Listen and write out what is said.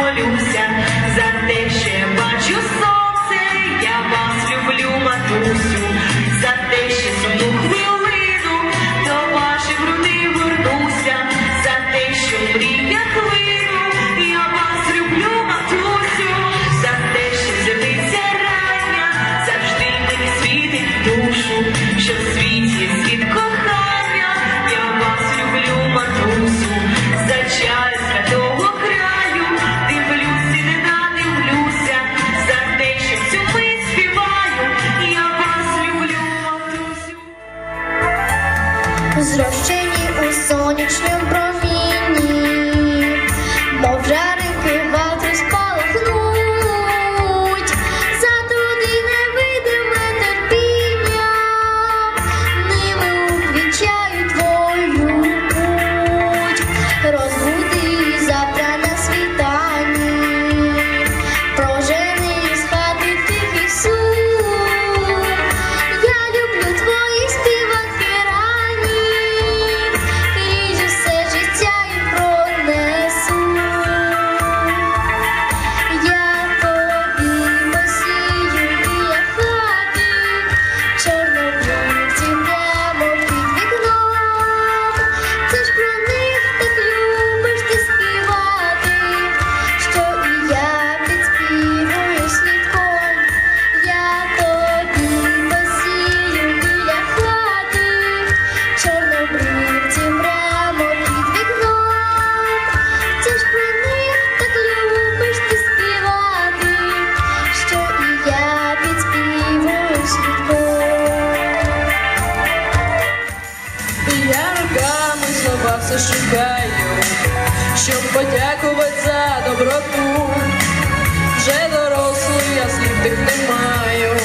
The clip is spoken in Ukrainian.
молюся, за те, що бачу сонце, я вас люблю, матусю. серце шукаю, щоб подякувати за доброту. Вже дорослий, я слів тих не маю.